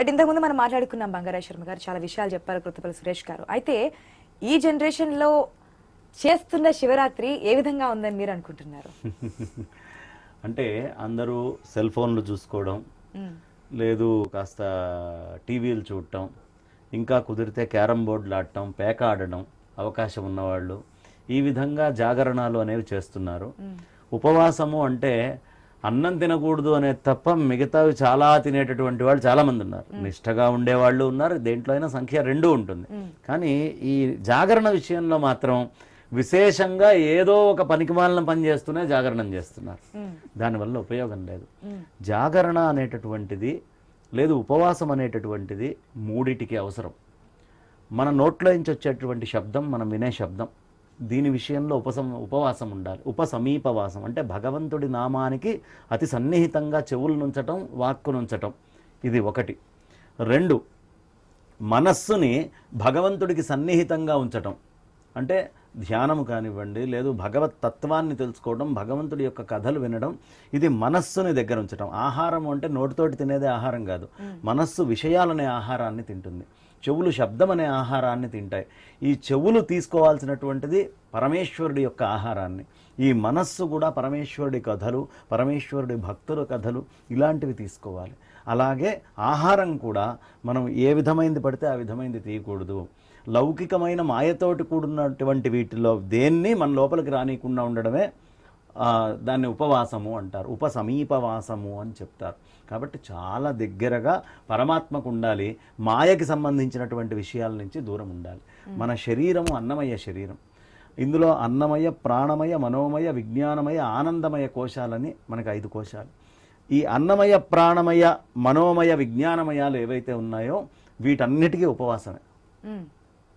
Right ఇంతకుముందు మనం మాట్లాడుకున్నాం బంగారాజ్ శర్మ గారు చాలా విషయాలు చెప్పారు కృతపల్లి సురేష్ గారు. అయితే ఈ జనరేషన్లో చేస్తున్న శివరాత్రి ఏ విధంగా ఉందని మీరు అనుకుంటున్నారు? అంటే అందరూ సెల్ ఫోన్లు చూసుకోవడం. లేదు కాస్త టీవీలు చూడటం ఇంకా కుదిరితే క్యారమ్ బోర్డులు ఆడటం పేక ఆడడం అవకాశం ఉన్నవాళ్ళు ఈ విధంగా జాగరణాలు అనేవి చేస్తున్నారు. ఉపవాసము అంటే అన్నం తినకూడదు అనేది తప్ప మిగతావి చాలా తినేటటువంటి వాళ్ళు చాలా మంది ఉన్నారు నిష్టగా ఉండేవాళ్ళు ఉన్నారు. దేంట్లో అయినా సంఖ్య రెండు ఉంటుంది. కానీ ఈ జాగరణ విషయంలో మాత్రం విశేషంగా ఏదో ఒక పనికిమాలిన పని చేస్తూనే జాగరణం చేస్తున్నారు. దానివల్ల ఉపయోగం లేదు. జాగరణ అనేటటువంటిది లేదు ఉపవాసం అనేటటువంటిది మూడిటికి అవసరం. మన నోట్లో నుంచి వచ్చేటువంటి శబ్దం మనం వినే శబ్దం. దీని విషయంలో ఉపసం ఉపవాసం ఉండాలి. ఉపసమీపవాసం అంటే భగవంతుడి నామానికి అతి సన్నిహితంగా చెవులు నుంచటం వాక్కు నుంచటం. ఇది ఒకటి. రెండు మనస్సుని భగవంతుడికి సన్నిహితంగా ఉంచటం. అంటే ధ్యానము కానివ్వండి లేదు భగవత్ తత్వాన్ని తెలుసుకోవడం భగవంతుడి యొక్క కథలు వినడం ఇది మనస్సుని దగ్గర ఉంచడం ఆహారం అంటే నోటితోటి తినేదే ఆహారం కాదు. మనస్సు విషయాలనే ఆహారాన్ని తింటుంది. చెవులు శబ్దం అనే ఆహారాన్ని తింటాయి. ఈ చెవులు తీసుకోవాల్సినటువంటిది పరమేశ్వరుడి యొక్క ఆహారాన్ని. ఈ మనస్సు కూడా పరమేశ్వరుడి కథలు పరమేశ్వరుడి భక్తుల కథలు ఇలాంటివి తీసుకోవాలి. అలాగే ఆహారం కూడా మనం ఏ విధమైంది పడితే ఆ విధమైంది తీయకూడదు. లౌకికమైన మాయతోటి కూడినటువంటి వీటిలో దేన్ని మన లోపలికి రానియకుండా ఉండడమే దాన్ని ఉపవాసము అంటారు. ఉప సమీపవాసము అని చెప్తారు. కాబట్టి చాలా దగ్గరగా పరమాత్మకు ఉండాలి మాయకి సంబంధించినటువంటి విషయాల నుంచి దూరం ఉండాలి. మన శరీరము అన్నమయ శరీరం. ఇందులో అన్నమయ ప్రాణమయ మనోమయ విజ్ఞానమయ ఆనందమయ కోశాలని మనకు ఐదు కోశాలు. ఈ అన్నమయ ప్రాణమయ మనోమయ విజ్ఞానమయాలు ఏవైతే ఉన్నాయో వీటన్నిటికీ ఉపవాసమే.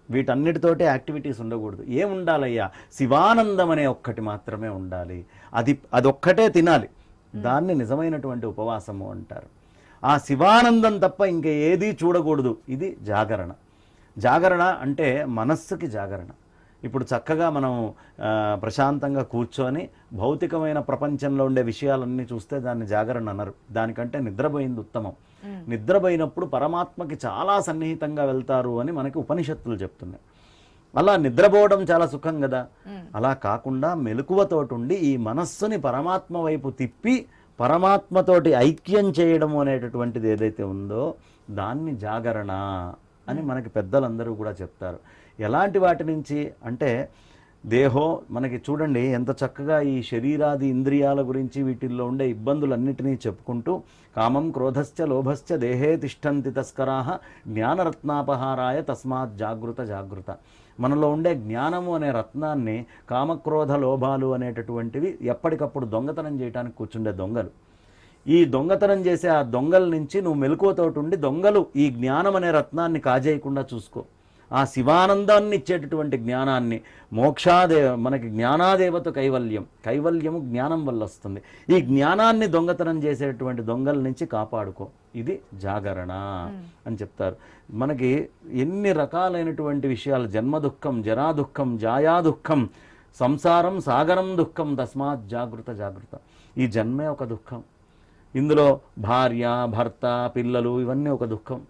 వీటన్నిటితోటి యాక్టివిటీస్ ఉండకూడదు. ఏం ఉండాలయ్యా శివానందం అనే ఒక్కటి మాత్రమే ఉండాలి. అది అదొక్కటే తినాలి. దాన్ని నిజమైనటువంటి ఉపవాసము అంటారు. ఆ శివానందం తప్ప ఇంక ఏదీ చూడకూడదు. ఇది జాగరణ. జాగరణ అంటే మనస్సుకి జాగరణ. ఇప్పుడు చక్కగా మనం ప్రశాంతంగా కూర్చొని భౌతికమైన ప్రపంచంలో ఉండే విషయాలన్నీ చూస్తే దాన్ని జాగరణ అన్నారు దానికంటే నిద్రపోయింది ఉత్తమం. నిద్రపోయినప్పుడు పరమాత్మకి చాలా సన్నిహితంగా వెళ్తారు అని మనకి ఉపనిషత్తులు చెప్తున్నాయి. అలా నిద్రపోవడం చాలా సుఖం కదా. అలా కాకుండా మెలకువతోటి ఉండి ఈ మనస్సుని పరమాత్మ వైపు తిప్పి పరమాత్మతోటి ఐక్యం చేయడం అనేటటువంటిది ఏదైతే ఉందో దాన్ని జాగరణ అని మనకి పెద్దలందరూ కూడా చెప్తారు. ఎలాంటి వాటి నుంచి అంటే దేహో మనకి చూడండి ఎంత చక్కగా ఈ శరీరాది ఇంద్రియాల గురించి వీటిల్లో ఉండే ఇబ్బందులన్నిటినీ చెప్పుకుంటూ కామం క్రోధశ్చ లోభశ్చ దేహే తిష్టంతి తస్కరాహ జ్ఞానరత్నాపహారాయ తస్మాత్ జాగృత జాగృత. మనలో ఉండే జ్ఞానము అనే రత్నాన్ని కామక్రోధ లోభాలు అనేటటువంటివి ఎప్పటికప్పుడు దొంగతనం చేయడానికి కూర్చుండే దొంగలు. ఈ దొంగతనం చేసే ఆ దొంగల నుంచి నువ్వు మెలకువతోటి ఉండి దొంగలు ఈ జ్ఞానం అనే రత్నాన్ని కాజేయకుండా చూసుకో. ఆ శివానందాన్ని ఇచ్చేటటువంటి జ్ఞానాన్ని మోక్షాదే మనకి జ్ఞానాదేవత కైవల్యం కైవల్యము జ్ఞానం వల్ల వస్తుంది ఈ జ్ఞానాన్ని దొంగతనం చేసేటువంటి దొంగల నుంచి కాపాడుకో. ఇది జాగరణ అని చెప్తారు. మనకి ఎన్ని రకాలైనటువంటి విషయాలు జన్మ దుఃఖం జరా దుఃఖం జాయా దుఃఖం సంసారం సాగరం దుఃఖం తస్మాత్ జాగృత జాగృత. ఈ జన్మే ఒక దుఃఖం. ఇందులో భార్య భర్త పిల్లలు ఇవన్నీ ఒక దుఃఖం.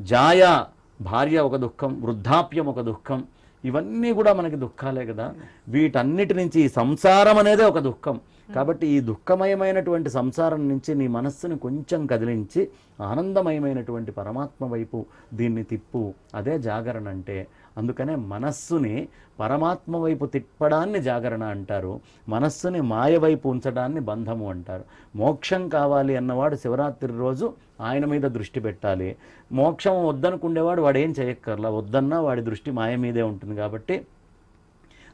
జాయ భార్య ఒక దుఃఖం వృద్ధాప్యం ఒక దుఃఖం ఇవన్నీ కూడా మనకి దుఃఖాలే కదా. వీటన్నిటి నుంచి ఈ సంసారం అనేదే ఒక దుఃఖం. కాబట్టి ఈ దుఃఖమయమైనటువంటి సంసారం నుంచి నీ మనస్సుని కొంచెం కదిలించి ఆనందమయమైనటువంటి పరమాత్మ వైపు దీన్ని తిప్పు. అదే జాగరణ అంటే అందుకనే మనస్సుని పరమాత్మ వైపు తిప్పడాన్ని జాగరణ అంటారు మనస్సుని మాయ వైపు ఉంచడాన్ని బంధము అంటారు. మోక్షం కావాలి అన్నవాడు శివరాత్రి రోజు ఆయన మీద దృష్టి పెట్టాలి. మోక్షం వద్దనుకుండేవాడు వాడు ఏం చేయక్కర్లా వద్దన్నా వాడి దృష్టి మాయ మీదే ఉంటుంది కాబట్టి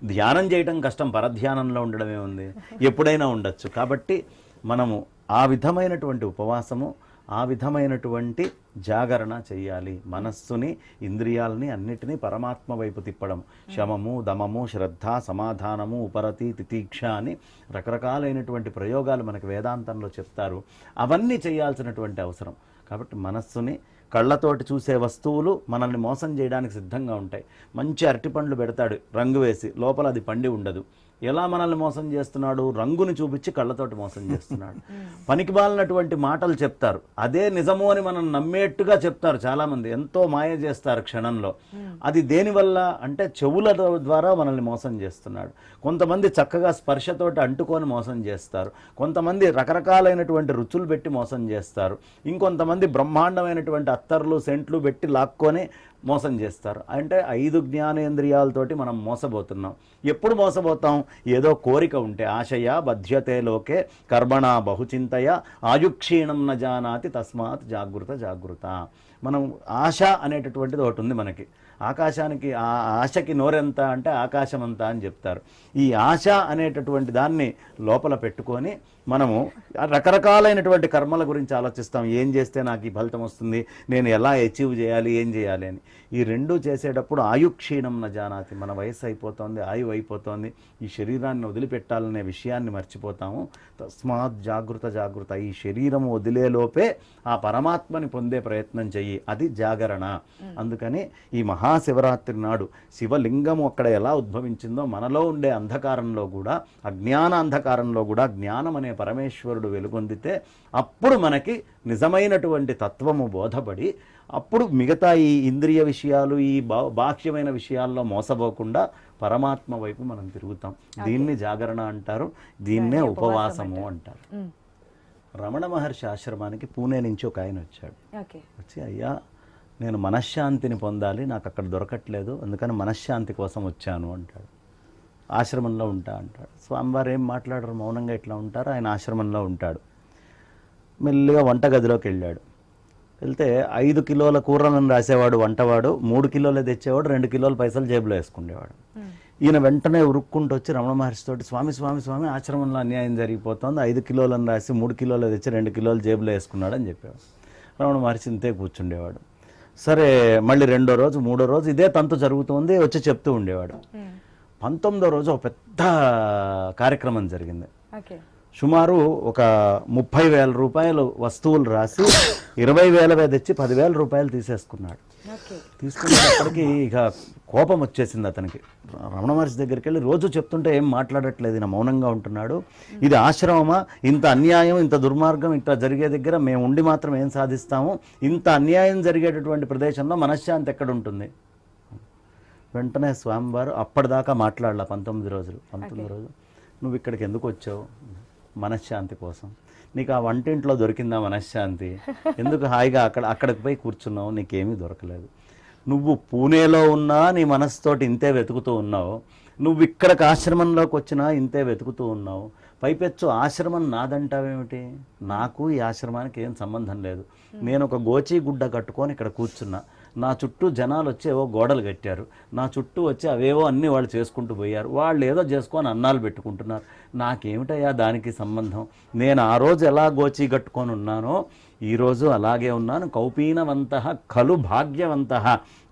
ధ్యానం చేయటం కష్టం పరధ్యానంలో ఉండడమే ఉంది. ఎప్పుడైనా ఉండొచ్చు. కాబట్టి మనము ఆ విధమైనటువంటి ఉపవాసము ఆ విధమైనటువంటి జాగరణ చేయాలి మనస్సుని ఇంద్రియాలని అన్నిటినీ పరమాత్మ వైపు తిప్పడం. శమము దమము శ్రద్ధ సమాధానము ఉపరతి తితీక్ష అని రకరకాలైనటువంటి ప్రయోగాలు మనకు వేదాంతంలో చెప్తారు. అవన్నీ చేయాల్సినటువంటి అవసరం. కాబట్టి మనస్సుని కళ్ళతోటి చూసే వస్తువులు మనల్ని మోసం చేయడానికి సిద్ధంగా ఉంటాయి. మంచి అరటిపండ్లు పెడతాడు రంగు వేసి. లోపల అది పండి ఉండదు. ఎలా మనల్ని మోసం చేస్తున్నాడు? రంగుని చూపించి కళ్ళతోటి మోసం చేస్తున్నాడు. పనికిమాలినటువంటి మాటలు చెప్తారు. అదే నిజము అని మనం నమ్మేట్టుగా చెప్తారు చాలామంది. ఎంతో మాయ చేస్తారు క్షణంలో. అది దేనివల్ల అంటే చెవుల ద్వారా మనల్ని మోసం చేస్తున్నాడు. కొంతమంది చక్కగా స్పర్శతోటి అంటుకొని మోసం చేస్తారు. కొంతమంది రకరకాలైనటువంటి రుచులు పెట్టి మోసం చేస్తారు. ఇంకొంతమంది బ్రహ్మాండమైనటువంటి అత్తర్లు సెంట్లు పెట్టి లాక్కొని మోసం చేస్తారు. అంటే ఐదు జ్ఞానేంద్రియాలతోటి మనం మోసపోతున్నాం. ఎప్పుడు మోసపోతాం? ఏదో కోరిక ఉంటే ఆశయ బధ్యతే లోకే కర్మణ బహుచింతయ ఆయుక్షీణం న జానాతి తస్మాత్ జాగృత జాగృత. మనం ఆశ అనేటటువంటిది ఒకటి ఉంది మనకి. ఆకాశానికి ఆ ఆశకి నోరెంత అంటే ఆకాశం అంతా అని చెప్తారు. ఈ ఆశ అనేటటువంటి దాన్ని లోపల పెట్టుకొని మనము రకరకాలైనటువంటి కర్మల గురించి ఆలోచిస్తాం. ఏం చేస్తే నాకు ఈ ఫలితం వస్తుంది? నేను ఎలా అచీవ్ చేయాలి? ఏం చేయాలి అని. ఈ రెండు చేసేటప్పుడు ఆయుక్షీణం న జానాతి. మన వయసు అయిపోతుంది ఆయువు అయిపోతుంది. ఈ శరీరాన్ని వదిలిపెట్టాలనే విషయాన్ని మర్చిపోతాము. తస్మాత్ జాగృత జాగృత. ఈ శరీరం వదిలేలోపే ఆ పరమాత్మని పొందే ప్రయత్నం చెయ్యి. అది జాగరణ. అందుకని ఈ మహాశివరాత్రి నాడు శివలింగము అక్కడ ఎలా ఉద్భవించిందో మనలో ఉండే అంధకారంలో కూడా అజ్ఞాన అంధకారంలో కూడా జ్ఞానం అనే పరమేశ్వరుడు వెలుగొందితే అప్పుడు మనకి నిజమైనటువంటి తత్వము బోధపడి అప్పుడు మిగతా ఈ ఇంద్రియ విషయాలు ఈ బాహ్యమైన విషయాల్లో మోసపోకుండా పరమాత్మ వైపు మనం తిరుగుతాం. దీన్ని జాగరణ అంటారు దీన్నే ఉపవాసము అంటారు. రమణ మహర్షి ఆశ్రమానికి పూణే నుంచి ఒక ఆయన వచ్చాడు. వచ్చి అయ్యా నేను మనశ్శాంతిని పొందాలి నాకు అక్కడ దొరకట్లేదు అందుకని మనశ్శాంతి కోసం వచ్చాను అంటాడు. ఆశ్రమంలో ఉంటా అంటాడు. స్వామివారు ఏం మాట్లాడరు మౌనంగా ఇట్లా ఉంటారు ఆయన ఆశ్రమంలో ఉంటాడు. మెల్లిగా వంటగదిలోకి వెళ్ళాడు. వెళ్తే ఐదు కిలోల కూరలను రాసేవాడు వంటవాడు మూడు కిలోలు తెచ్చేవాడు రెండు కిలోల పైసలు జేబులో వేసుకునేవాడు ఈయన వెంటనే ఉరుక్కుంటూ వచ్చి రమణ మహర్షి తోటి స్వామి స్వామి స్వామి ఆశ్రమంలో అన్యాయం జరిగిపోతుంది ఐదు కిలోలను రాసి మూడు కిలోలు తెచ్చి రెండు కిలోలు జేబులో వేసుకున్నాడు అని చెప్పేవాడు. రమణ మహర్షి ఇంతే కూర్చుండేవాడు. సరే మళ్ళీ రెండో రోజు మూడో రోజు ఇదే తంతు జరుగుతుంది వచ్చి చెప్తూ ఉండేవాడు. పంతొమ్మిదో రోజు ఒక పెద్ద కార్యక్రమం జరిగింది. సుమారు ఒక ముప్పై వేల రూపాయలు వస్తువులు రాసి ఇరవై వేలవే తెచ్చి పదివేల రూపాయలు తీసేసుకున్నాడు. ఓకే. తీసుకునేటప్పటికి ఇక కోపం వచ్చేసింది అతనికి. రమణ మహర్షి దగ్గరికి వెళ్ళి రోజు చెప్తుంటే ఏం మాట్లాడట్లేదు ఈయన మౌనంగా ఉంటున్నాడు. ఇది ఆశ్రమమా? ఇంత అన్యాయం ఇంత దుర్మార్గం ఇంత జరిగే దగ్గర మేము ఉండి మాత్రం ఏం సాధిస్తాము? ఇంత అన్యాయం జరిగేటటువంటి ప్రదేశంలో మనశ్శాంతి ఎక్కడ ఉంటుంది? వెంటనే స్వామివారు అప్పటిదాకా మాట్లాడాల పంతొమ్మిది రోజులు. పంతొమ్మిది రోజులు. నువ్వు ఇక్కడికి ఎందుకు వచ్చావు? మనశ్శాంతి కోసం. నీకు ఆ వంటింట్లో దొరికిందా మనశ్శాంతి? ఎందుకు హాయిగా అక్కడ అక్కడికి పోయి కూర్చున్నావు? నీకేమీ దొరకలేదు. నువ్వు పూణేలో ఉన్నా నీ మనసుతోటి ఇంతే వెతుకుతూ ఉన్నావు. నువ్వు ఇక్కడికి ఆశ్రమంలోకి వచ్చినా ఇంతే వెతుకుతూ ఉన్నావు. పైపెచ్చు ఆశ్రమం నాదంటావేమిటి? నాకు ఈ ఆశ్రమానికి ఏం సంబంధం లేదు. నేను ఒక గోచీ గుడ్డ కట్టుకొని ఇక్కడ కూర్చున్నా. నా చుట్టూ జనాలు వచ్చి ఏవో గోడలు కట్టారు. నా చుట్టూ వచ్చి అవేవో అన్నీ వాళ్ళు చేసుకుంటూ పోయారు. వాళ్ళు ఏదో చేసుకొని అన్నాలు పెట్టుకుంటున్నారు. నాకేమిటయ్యా దానికి సంబంధం? నేను ఆ రోజు ఎలా గోచి కట్టుకొని ఉన్నానో ఈరోజు అలాగే ఉన్నాను. కౌపీనవంత కలు భాగ్యవంత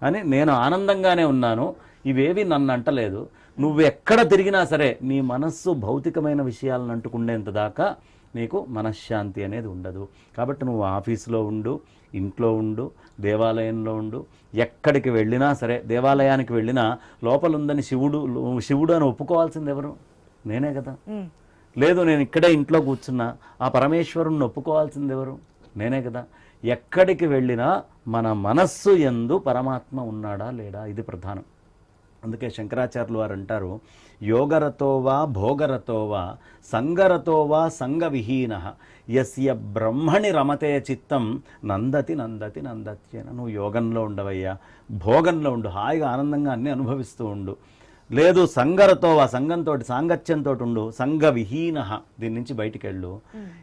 అని నేను ఆనందంగానే ఉన్నాను. ఇవేవి నన్ను అంటలేదు. నువ్వు ఎక్కడ తిరిగినా సరే నీ మనస్సు భౌతికమైన విషయాలను అంటుకుండేంత దాకా నీకు మనశ్శాంతి అనేది ఉండదు. కాబట్టి నువ్వు ఆఫీసులో ఉండు ఇంట్లో ఉండు దేవాలయంలో ఉండు ఎక్కడికి వెళ్ళినా సరే దేవాలయానికి వెళ్ళినా లోపల ఉందని శివుడు శివుడు అని ఒప్పుకోవాల్సింది ఎవరు? నేనే కదా. లేదు నేను ఇక్కడే ఇంట్లో కూర్చున్నా. ఆ పరమేశ్వరుణ్ణి ఒప్పుకోవాల్సింది ఎవరు? నేనే కదా. ఎక్కడికి వెళ్ళినా మన మనస్సు ఎందు పరమాత్మ ఉన్నాడా లేడా? ఇది ప్రధానం. అందుకే శంకరాచార్యులు వారు అంటారు యోగరతోవా భోగరతోవా సంగరతోవా సంగవిహీన. యస్య బ్రహ్మణి రమతే చిత్తం నందతి నందతి నందత్యన. నువ్వు యోగంలో ఉండవయ్యా భోగంలో ఉండు హాయిగా ఆనందంగా అన్నీ అనుభవిస్తూ ఉండు. లేదు సంగరతో ఆ సంఘంతో సాంగత్యంతో ఉండు సంఘ విహీన దీని నుంచి బయటికి వెళ్ళు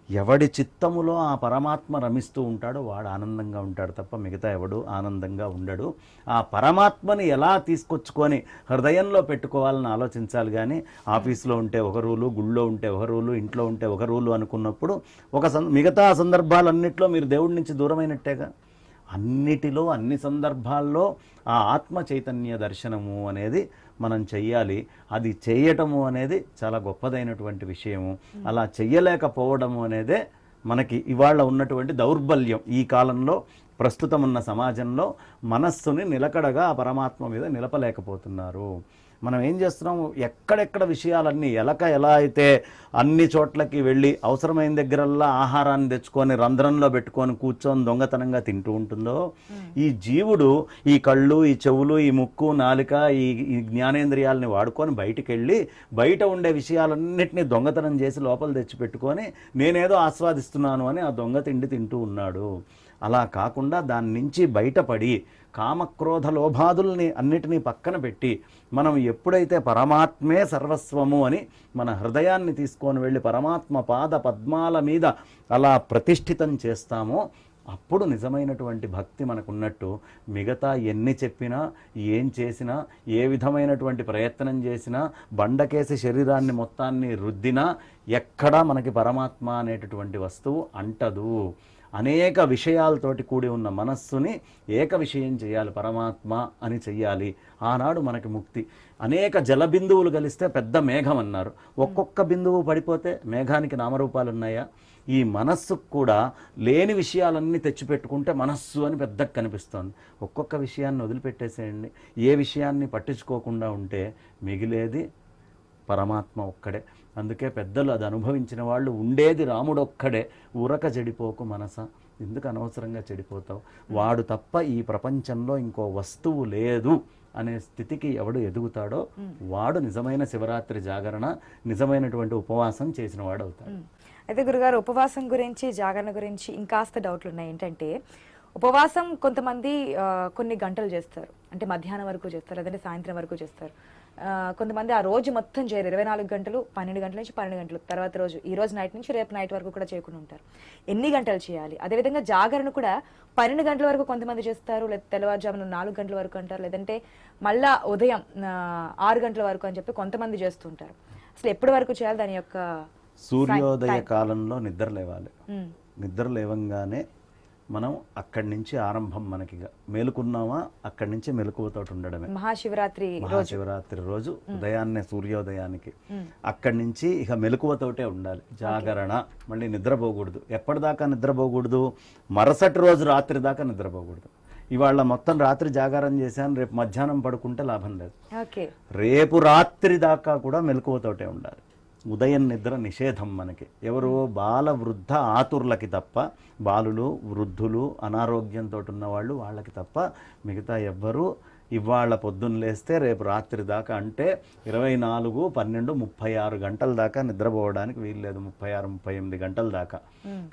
ఎవడి చిత్తములో ఆ పరమాత్మ రమిస్తూ ఉంటాడో వాడు ఆనందంగా ఉంటాడు తప్ప మిగతా ఎవడు ఆనందంగా ఉండడు. ఆ పరమాత్మని ఎలా తీసుకొచ్చుకొని హృదయంలో పెట్టుకోవాలని ఆలోచించాలి కానీ ఆఫీస్లో ఉంటే ఒక రూలు గుళ్ళో ఉంటే ఒక రూలు ఇంట్లో ఉంటే ఒక రూలు అనుకున్నప్పుడు ఒక మిగతా సందర్భాలన్నింటిలో మీరు దేవుడి నుంచి దూరమైనట్టేగా? అన్నిటిలో అన్ని సందర్భాల్లో ఆ ఆత్మ చైతన్య దర్శనము అనేది మనం చెయ్యాలి. అది చేయటము అనేది చాలా గొప్పదైనటువంటి విషయము. అలా చెయ్యలేకపోవడము అనేదే మనకి ఇవాళ ఉన్నటువంటి దౌర్బల్యం. ఈ కాలంలో ప్రస్తుతం ఉన్న సమాజంలో మనస్సుని నిలకడగా ఆ పరమాత్మ మీద నిలపలేకపోతున్నారు. మనం ఏం చేస్తున్నాం? ఎక్కడెక్కడ విషయాలన్నీ ఎలక ఎలా అయితే అన్ని చోట్లకి వెళ్ళి అవసరమైన దగ్గరల్లా ఆహారాన్ని తెచ్చుకొని రంధ్రంలో పెట్టుకొని కూర్చొని దొంగతనంగా తింటూ ఉంటుందో? ఈ జీవుడు ఈ కళ్ళు ఈ చెవులు ఈ ముక్కు నాలిక ఈ ఈ జ్ఞానేంద్రియాలని వాడుకొని బయటికి వెళ్ళి బయట ఉండే విషయాలన్నింటినీ దొంగతనం చేసి లోపల తెచ్చి పెట్టుకొని నేనేదో ఆస్వాదిస్తున్నాను అని ఆ దొంగ తిండి తింటూ ఉన్నాడు. అలా కాకుండా దాని నుంచి బయటపడి కామక్రోధ లోభాదుల్ని అన్నిటినీ పక్కన పెట్టి మనం ఎప్పుడైతే పరమాత్మే సర్వస్వము అని మన హృదయాన్ని తీసుకొని వెళ్ళి పరమాత్మ పాద పద్మాల మీద అలా ప్రతిష్ఠితం చేస్తామో అప్పుడు నిజమైనటువంటి భక్తి మనకున్నట్టు మిగతా ఎన్ని చెప్పినా ఏం చేసినా ఏ విధమైనటువంటి ప్రయత్నం చేసినా బండకేసి శరీరాన్ని మొత్తాన్ని రుద్దినా ఎక్కడా మనకి పరమాత్మ అనేటటువంటి వస్తువు అంటదు. అనేక విషయాలతోటి కూడి ఉన్న మనస్సుని ఏక విషయం చేయాలి పరమాత్మ అని చెయ్యాలి. ఆనాడు మనకి ముక్తి. అనేక జల బిందువులు కలిస్తే పెద్ద మేఘం అన్నారు. ఒక్కొక్క బిందువు పడిపోతే మేఘానికి నామరూపాలు ఉన్నాయా ఈ మనస్సుకు కూడా లేని విషయాలన్నీ తెచ్చిపెట్టుకుంటే మనస్సు అని పెద్దగా కనిపిస్తోంది. ఒక్కొక్క విషయాన్ని వదిలిపెట్టేసేయండి. ఏ విషయాన్ని పట్టించుకోకుండా ఉంటే మిగిలేది పరమాత్మ ఒక్కడే. అందుకే పెద్దలు అది అనుభవించిన వాళ్ళు ఉండేది రాముడొక్కడే. ఉరక చెడిపోకు మనస. ఎందుకు అనవసరంగా చెడిపోతావు? వాడు తప్ప ఈ ప్రపంచంలో ఇంకో వస్తువు లేదు అనే స్థితికి ఎవడు ఎదుగుతాడో వాడు నిజమైన శివరాత్రి జాగరణ నిజమైనటువంటి ఉపవాసం చేసిన వాడు అవుతాడు. అయితే గురుగారు ఉపవాసం గురించి జాగరణ గురించి ఇంకాస్త డౌట్లు ఉన్నాయి ఏంటంటే ఉపవాసం కొంతమంది కొన్ని గంటలు చేస్తారు. అంటే మధ్యాహ్నం వరకు చేస్తారు లేదంటే సాయంత్రం వరకు చేస్తారు. కొంతమంది ఆ రోజు మొత్తం చేయరు. ఇరవై నాలుగు గంటలు పన్నెండు గంటల నుంచి పన్నెండు గంటలు తర్వాత రోజు. ఈ రోజు నైట్ నుంచి రేపు నైట్ వరకు కూడా చేయకుండా ఉంటారు. ఎన్ని గంటలు చేయాలి? అదేవిధంగా జాగరణ కూడా పన్నెండు గంటల వరకు కొంతమంది చేస్తారు. లేదా తెల్లవారుజామున నాలుగు గంటల వరకు అంటారు. లేదంటే మళ్ళా ఉదయం ఆరు గంటల వరకు అని చెప్పి కొంతమంది చేస్తుంటారు అసలు ఎప్పటి వరకు చేయాలి దాని యొక్క సూర్యోదయ కాలంలో నిద్ర లేవాలి. నిద్ర లేవంగానే మనం అక్కడి నుంచి ఆరంభం మనకి. మేలుకున్నామా? అక్కడి నుంచి మెలకువతోటి ఉండడమే. మహాశివరాత్రి మహాశివరాత్రి రోజు ఉదయాన్నే సూర్యోదయానికి. అక్కడి నుంచి ఇక మెలకువతోటే ఉండాలి. జాగరణ మళ్ళీ నిద్రపోకూడదు ఎప్పటిదాకా నిద్రపోకూడదు మరుసటి రోజు రాత్రి దాకా నిద్రపోకూడదు ఇవాళ మొత్తం రాత్రి జాగారం చేశాను. రేపు మధ్యాహ్నం పడుకుంటే లాభం లేదు. రేపు రాత్రి దాకా కూడా మెలకువతోటే ఉండాలి. ఉదయం నిద్ర నిషేధం మనకి. ఎవరు బాల వృద్ధ ఆతుర్లకి తప్ప బాలులు వృద్ధులు అనారోగ్యంతో ఉన్న వాళ్ళు వాళ్ళకి తప్ప మిగతా ఎవ్వరూ ఇవాళ పొద్దున్న లేస్తే రేపు రాత్రి దాకా అంటే ఇరవై నాలుగు పన్నెండు ముప్పై ఆరు గంటల దాకా నిద్రపోవడానికి వీల్లేదు ముప్పై ఆరు ముప్పై ఎనిమిది గంటల దాకా.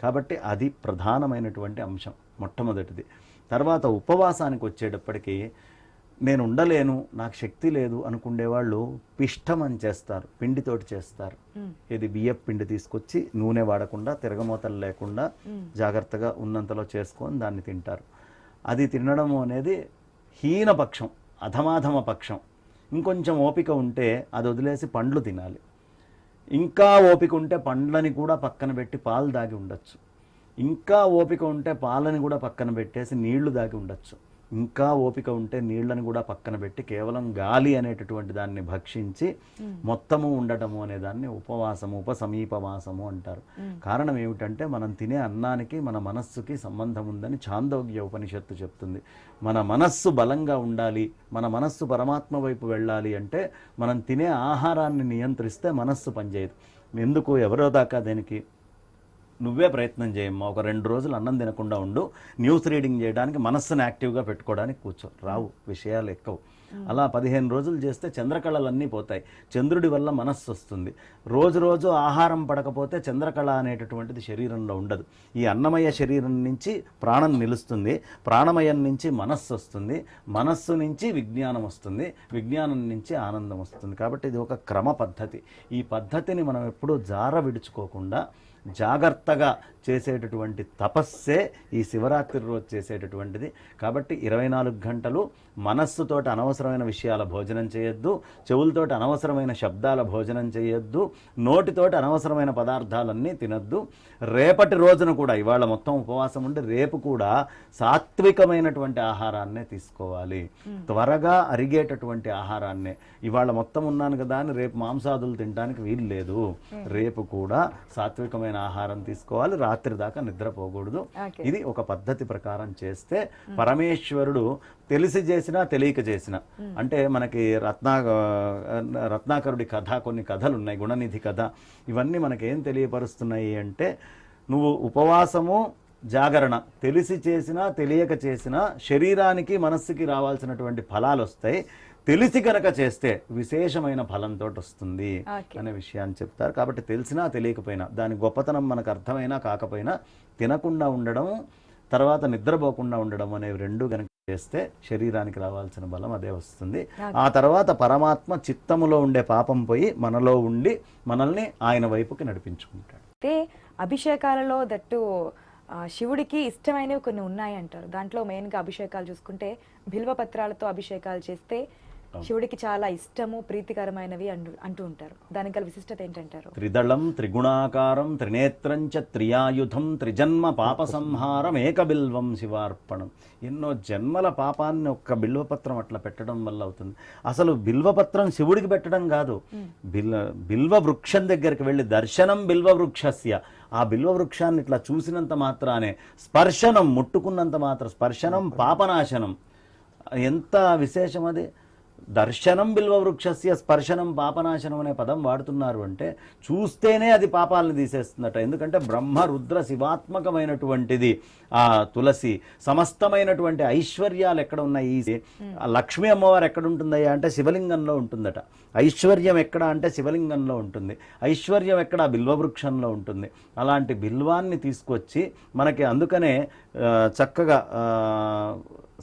కాబట్టి అది ప్రధానమైనటువంటి అంశం మొట్టమొదటిది. తర్వాత ఉపవాసానికి వచ్చేటప్పటికి నేను ఉండలేను నాకు శక్తి లేదు అనుకునే వాళ్ళు పిష్టం అని చేస్తారు పిండితోటి చేస్తారు. ఇది బియ్యపు పిండి తీసుకొచ్చి నూనె వాడకుండా తిరగమూతలు లేకుండా జాగ్రత్తగా ఉన్నంతలో చేసుకొని దాన్ని తింటారు. అది తినడం అనేది హీనపక్షం అధమాధమ పక్షం. ఇంకొంచెం ఓపిక ఉంటే అది వదిలేసి పండ్లు తినాలి. ఇంకా ఓపిక ఉంటే పండ్లని కూడా పక్కన పెట్టి పాలు దాగి ఉండొచ్చు. ఇంకా ఓపిక ఉంటే పాలని కూడా పక్కన పెట్టేసి నీళ్ళు దాగి ఉండొచ్చు. ఇంకా ఓపిక ఉంటే నీళ్ళని కూడా పక్కన పెట్టి కేవలం గాలి అనేటటువంటి దాన్ని భక్షించి మొత్తము ఉండటము అనే దాన్ని ఉపవాసము ఉపసమీపవాసము అంటారు. కారణం ఏమిటంటే మనం తినే అన్నానికి మన మనస్సుకి సంబంధం ఉందని చాందోగ్య ఉపనిషత్తు చెప్తుంది. మన మనస్సు బలంగా ఉండాలి మన మనస్సు పరమాత్మ వైపు వెళ్ళాలి అంటే మనం తినే ఆహారాన్ని నియంత్రిస్తే మనస్సు పనిచేయదు. ఎందుకు? ఎవరో దాకా దేనికి? నువ్వే ప్రయత్నం చేయమ్మా. ఒక రెండు రోజులు అన్నం తినకుండా ఉండు. న్యూస్ రీడింగ్ చేయడానికి మనస్సును యాక్టివ్గా పెట్టుకోవడానికి కూర్చో. రావు విషయాలు ఎక్కువ. అలా పదిహేను రోజులు చేస్తే చంద్రకళలన్నీ పోతాయి. చంద్రుడి వల్ల మనస్సు వస్తుంది. రోజు రోజు ఆహారం పడకపోతే చంద్రకళ అనేటటువంటిది శరీరంలో ఉండదు. ఈ అన్నమయ శరీరం నుంచి ప్రాణం నిలుస్తుంది. ప్రాణమయం నుంచి మనస్సు వస్తుంది. మనస్సు నుంచి విజ్ఞానం వస్తుంది. విజ్ఞానం నుంచి ఆనందం వస్తుంది. కాబట్టి ఇది ఒక క్రమ పద్ధతి. ఈ పద్ధతిని మనం ఎప్పుడూ జార విడుచుకోకుండా జాగ్రత్తగా చేసేటటువంటి తపస్సే ఈ శివరాత్రి రోజు చేసేటటువంటిది. కాబట్టి ఇరవై నాలుగు గంటలు మనస్సుతోటి అనవసరమైన విషయాల భోజనం చేయొద్దు చెవులతోటి అనవసరమైన శబ్దాల భోజనం చేయొద్దు నోటితోటి అనవసరమైన పదార్థాలన్నీ తినొద్దు. రేపటి రోజున కూడా ఇవాళ మొత్తం ఉపవాసం ఉండి రేపు కూడా సాత్వికమైనటువంటి ఆహారాన్నే తీసుకోవాలి. త్వరగా అరిగేటటువంటి ఆహారాన్నే. ఇవాళ మొత్తం ఉన్నాను కదా అని రేపు మాంసాదులు తినడానికి వీలు లేదు. రేపు కూడా సాత్వికమైన ఆహారం తీసుకోవాలి రాత్రి దాకా నిద్రపోకూడదు. ఇది ఒక పద్ధతి ప్రకారం చేస్తే పరమేశ్వరుడు తెలిసి చేసినా తెలియక చేసిన. అంటే మనకి రత్నా రత్నాకరుడి కథ కొన్ని కథలు ఉన్నాయి గుణనిధి కథ. ఇవన్నీ మనకేం తెలియపరుస్తున్నాయి అంటే నువ్వు ఉపవాసము జాగరణ. తెలిసి చేసినా తెలియక చేసినా శరీరానికి మనస్సుకి రావాల్సినటువంటి ఫలాలు వస్తాయి తెలిసి కనుక చేస్తే విశేషమైన ఫలంతో వస్తుంది. అనే విషయాన్ని చెప్తారు. కాబట్టి తెలిసినా తెలియకపోయినా దాని గొప్పతనం మనకు అర్థమైనా కాకపోయినా తినకుండా ఉండడం తర్వాత నిద్రపోకుండా ఉండడం అనేవి రెండు కనుక చేస్తే శరీరానికి రావాల్సిన బలం అదే వస్తుంది. ఆ తర్వాత పరమాత్మ చిత్తములో ఉండే పాపం పోయి మనలో ఉండి మనల్ని ఆయన వైపుకి నడిపించుకుంటాడు. అయితే అభిషేకాలలో దట్టు శివుడికి ఇష్టమైనవి కొన్ని ఉన్నాయి అంటారు దాంట్లో మెయిన్గా అభిషేకాలు చూసుకుంటే బిల్వ పత్రాలతో అభిషేకాలు చేస్తే శివుడికి చాలా ఇష్టము ప్రీతికరమైనవి అంటూ అంటూ ఉంటారు. దానికి గల విశిష్టత ఏంటంటారు? త్రిదళం త్రిగుణాకారం త్రినేత్రం చ త్రియాయుధం త్రిజన్మ పాప సంహారం ఏకబిల్వం శివార్పణం. ఎన్నో జన్మల పాపాన్ని ఒక్క బిల్వపత్రం అట్లా పెట్టడం వల్ల అవుతుంది. అసలు బిల్వపత్రం శివుడికి పెట్టడం కాదు. బిల్వ బిల్వ వృక్షం దగ్గరికి వెళ్ళి దర్శనం బిల్వ వృక్షస్య ఆ బిల్వ వృక్షాన్ని ఇట్లా చూసినంత మాత్రానే స్పర్శనం ముట్టుకున్నంత మాత్రం స్పర్శనం పాపనాశనం. ఎంత విశేషం అది? దర్శనం బిల్వ వృక్షస్య స్పర్శనం పాపనాశనం అనే పదం వాడుతున్నారు అంటే చూస్తేనే అది పాపాలను తీసేస్తుందట. ఎందుకంటే బ్రహ్మ రుద్ర శివాత్మకమైనటువంటిది ఆ తులసి సమస్తమైనటువంటి ఐశ్వర్యాలు ఎక్కడ ఉన్నాయి? లక్ష్మీ అమ్మవారు ఎక్కడ ఉంటుందయ్యా అంటే శివలింగంలో ఉంటుందట. ఐశ్వర్యం ఎక్కడ అంటే శివలింగంలో ఉంటుంది. ఐశ్వర్యం ఎక్కడ? బిల్వవృక్షంలో ఉంటుంది. అలాంటి బిల్వాన్ని తీసుకొచ్చి మనకి అందుకనే చక్కగా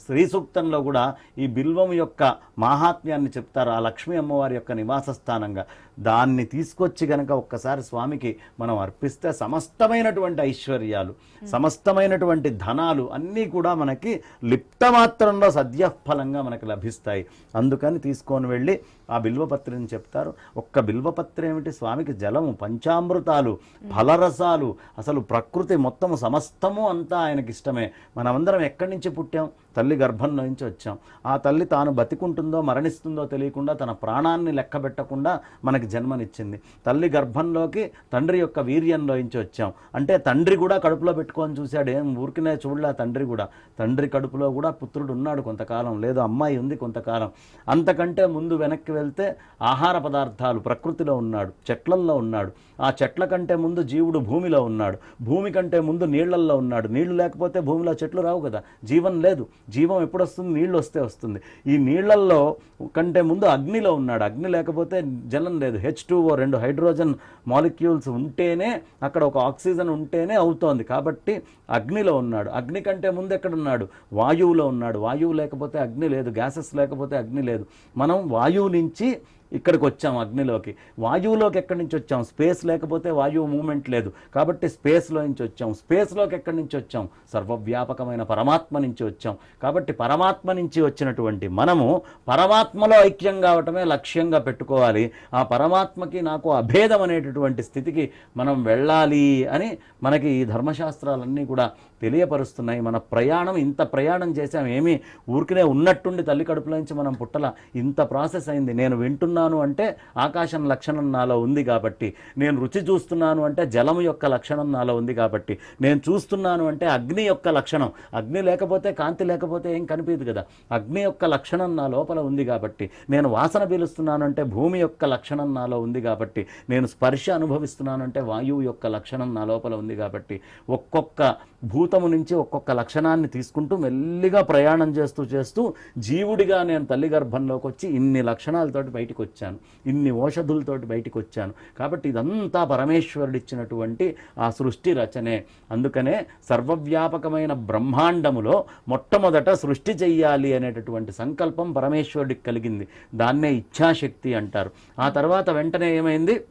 శ్రీ సూక్తంలో కూడా ఈ బిల్వం యొక్క మాహాత్మ్యాన్ని చెప్తారు ఆ లక్ష్మీ అమ్మవారి యొక్క నివాస స్థానంగా దాన్ని తీసుకొచ్చి గనక ఒక్కసారి స్వామికి మనం అర్పిస్తే సమస్తమైనటువంటి ఐశ్వర్యాలు సమస్తమైనటువంటి ధనాలు అన్నీ కూడా మనకి లిప్తమాత్రంలో సద్యఫలంగా మనకి లభిస్తాయి. అందుకని తీసుకొని వెళ్ళి ఆ బిల్వపత్రిని చెప్తారు. ఒక్క బిల్వపత్రి ఏమిటి? స్వామికి జలము పంచామృతాలు ఫలరసాలు అసలు ప్రకృతి మొత్తము సమస్తము అంతా ఆయనకి ఇష్టమే. మనమందరం ఎక్కడి నుంచి పుట్టాం? తల్లి గర్భంలో నుంచి వచ్చాం. ఆ తల్లి తాను బతికుంటుందో మరణిస్తుందో తెలియకుండా తన ప్రాణాన్ని లెక్క పెట్టకుండా మనకి జన్మనిచ్చింది. తల్లి గర్భంలోకి తండ్రి యొక్క వీర్యంలోంచి వచ్చాం. అంటే తండ్రి కూడా కడుపులో పెట్టుకొని చూశాడు. ఏం ఊరికినే చూడలే తండ్రి కూడా. తండ్రి కడుపులో కూడా పుత్రుడు ఉన్నాడు కొంతకాలం. లేదు అమ్మాయి ఉంది కొంతకాలం. అంతకంటే ముందు వెనక్కి వెళ్తే ఆహార పదార్థాలు ప్రకృతిలో ఉన్నాడు చెట్లల్లో ఉన్నాడు. ఆ చెట్ల కంటే ముందు జీవుడు భూమిలో ఉన్నాడు. భూమి కంటే ముందు నీళ్ళల్లో ఉన్నాడు. నీళ్ళు లేకపోతే భూమిలో చెట్లు రావు కదా. జీవం లేదు. జీవం ఎప్పుడు వస్తుంది నీళ్ళు వస్తే వస్తుంది. ఈ నీళ్ళల్లో కంటే ముందు అగ్నిలో ఉన్నాడు. అగ్ని లేకపోతే జలం లేదు. హెచ్ ఓ రెండు హైడ్రోజన్ మాలిక్యూల్స్ ఉంటేనే అక్కడ ఒక ఆక్సిజన్ ఉంటేనే అవుతోంది. కాబట్టి అగ్నిలో ఉన్నాడు. అగ్ని కంటే ముందు ఎక్కడ ఉన్నాడు వాయువులో ఉన్నాడు. వాయువు లేకపోతే అగ్ని లేదు. గ్యాసెస్ లేకపోతే అగ్ని లేదు. మనం వాయువు నుంచి ఇక్కడికి వచ్చాం అగ్నిలోకి. వాయువులోకి ఎక్కడి నుంచి వచ్చాం? స్పేస్ లేకపోతే వాయువు మూమెంట్ లేదు. కాబట్టి స్పేస్లో నుంచి వచ్చాం. స్పేస్లోకి ఎక్కడి నుంచి వచ్చాం? సర్వవ్యాపకమైన పరమాత్మ నుంచి వచ్చాం. కాబట్టి పరమాత్మ నుంచి వచ్చినటువంటి మనము పరమాత్మలో ఐక్యం కావటమే లక్ష్యంగా పెట్టుకోవాలి. ఆ పరమాత్మకి నాకు అభేదం అనేటటువంటి స్థితికి మనం వెళ్ళాలి అని మనకి ఈ ధర్మశాస్త్రాలన్నీ కూడా తెలియపరుస్తున్నాయి. మన ప్రయాణం ఇంత ప్రయాణం చేసాం ఏమీ ఊరికనే ఉన్నట్టుండి తల్లి కడుపులో నుంచి మనం పుట్టల? ఇంత ప్రాసెస్ అయింది. నేను వింటున్నాను అంటే ఆకాశం లక్షణం నాలో ఉంది కాబట్టి. నేను రుచి చూస్తున్నాను అంటే జలం యొక్క లక్షణం నాలో ఉంది కాబట్టి. నేను చూస్తున్నాను అంటే అగ్ని యొక్క లక్షణం. అగ్ని లేకపోతే కాంతి లేకపోతే ఏం కనిపించదు కదా? అగ్ని యొక్క లక్షణం నా లోపల ఉంది కాబట్టి. నేను వాసన పీలుస్తున్నాను అంటే భూమి యొక్క లక్షణం నాలో ఉంది కాబట్టి. నేను స్పర్శ అనుభవిస్తున్నాను అంటే వాయువు యొక్క లక్షణం నా లోపల ఉంది కాబట్టి. ఒక్కొక్క భూతము నుంచి ఒక్కొక్క లక్షణాన్ని తీసుకుంటూ మెల్లిగా ప్రయాణం చేస్తూ చేస్తూ జీవుడిగా నేను తల్లి గర్భంలోకి వచ్చి ఇన్ని లక్షణాలతోటి బయటకు వచ్చాను ఇన్ని ఓషధులతోటి బయటకు వచ్చాను కాబట్టి ఇదంతా పరమేశ్వరుడు ఇచ్చినటువంటి ఆ సృష్టి రచనే. అందుకనే సర్వవ్యాపకమైన బ్రహ్మాండములో మొట్టమొదట సృష్టి చెయ్యాలి అనేటటువంటి సంకల్పం పరమేశ్వరుడికి కలిగింది. దాన్నే ఇచ్ఛాశక్తి అంటారు. ఆ తర్వాత వెంటనే ఏమైంది?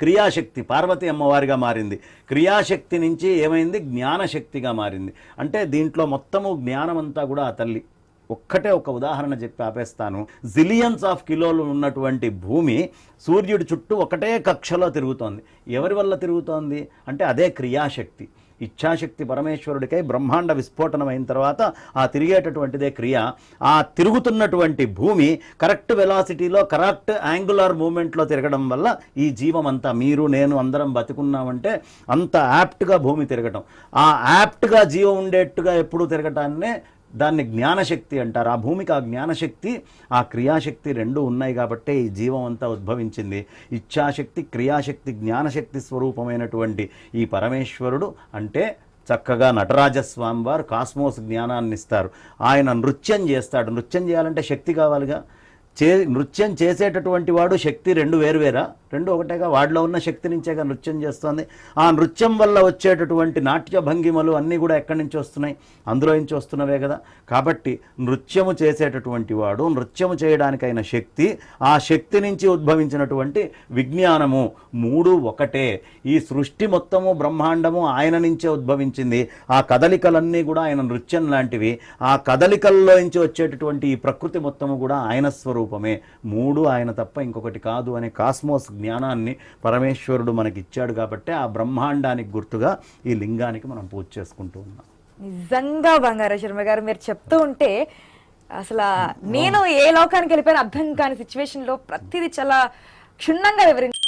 క్రియాశక్తి పార్వతి అమ్మవారిగా మారింది. క్రియాశక్తి నుంచి ఏమైంది? జ్ఞానశక్తిగా మారింది. అంటే దీంట్లో మొత్తము జ్ఞానమంతా కూడా ఆ తల్లి. ఒక్కటే ఒక ఉదాహరణ చెప్పి ఆపేస్తాను. జిలియన్స్ ఆఫ్ కిలోలు ఉన్నటువంటి భూమి సూర్యుడి చుట్టూ ఒకటే కక్షలో తిరుగుతోంది. ఎవరి వల్ల తిరుగుతోంది? అంటే అదే క్రియాశక్తి. ఇచ్ఛాశక్తి పరమేశ్వరుడికై బ్రహ్మాండ విస్ఫోటనం అయిన తర్వాత ఆ తిరిగేటటువంటిదే క్రియ. ఆ తిరుగుతున్నటువంటి భూమి కరెక్ట్ వెలాసిటీలో కరెక్ట్ యాంగులర్ మూమెంట్లో తిరగడం వల్ల ఈ జీవం అంతా మీరు నేను అందరం బతుకున్నామంటే అంత యాప్ట్గా భూమి తిరగటం. ఆ యాప్ట్గా జీవం ఉండేట్టుగా ఎప్పుడు తిరగటాన్నే దాన్ని జ్ఞానశక్తి అంటారు. ఆ భూమికి ఆ జ్ఞానశక్తి ఆ క్రియాశక్తి రెండు ఉన్నాయి కాబట్టే ఈ జీవం అంతా ఉద్భవించింది. ఇచ్ఛాశక్తి క్రియాశక్తి జ్ఞానశక్తి స్వరూపమైనటువంటి ఈ పరమేశ్వరుడు అంటే చక్కగా నటరాజస్వామి వారు కాస్మోస్ జ్ఞానాన్ని ఇస్తారు. ఆయన నృత్యం చేస్తాడు. నృత్యం చేయాలంటే శక్తి కావాలిగా. చే నృత్యం చేసేటటువంటి వాడు శక్తి రెండు వేరువేరా రెండు ఒకటేగా వాడిలో ఉన్న శక్తి నుంచేగా నృత్యం చేస్తోంది. ఆ నృత్యం వల్ల వచ్చేటటువంటి నాట్య భంగిమలు అన్నీ కూడా ఎక్కడి నుంచి వస్తున్నాయి? అందులో నుంచి వస్తున్నవే కదా. కాబట్టి నృత్యము చేసేటటువంటి వాడు నృత్యము చేయడానికైన శక్తి ఆ శక్తి నుంచి ఉద్భవించినటువంటి విజ్ఞానము మూడు ఒకటే. ఈ సృష్టి మొత్తము బ్రహ్మాండము ఆయన నుంచే ఉద్భవించింది. ఆ కదలికలన్నీ కూడా ఆయన నృత్యం లాంటివి. ఆ కదలికల్లో నుంచి వచ్చేటటువంటి ఈ ప్రకృతి మొత్తము కూడా ఆయన స్వరూపమే. మూడు ఆయన తప్ప ఇంకొకటి కాదు అనే కాస్మోస్ జ్ఞానాన్ని పరమేశ్వరుడు మనకి ఇచ్చాడు కాబట్టి ఆ బ్రహ్మాండానికి గుర్తుగా ఈ లింగానికి మనం పూజ చేసుకుంటూ ఉన్నాం. నిజంగా బంగారు శర్మ గారు మీరు చెప్తూ ఉంటే అసలు నేను ఏ లోకానికి వెళ్ళిపోయినా అర్థం కాని సిచ్యువేషన్లో ప్రతిదీ చాలా క్షుణ్ణంగా వివరించి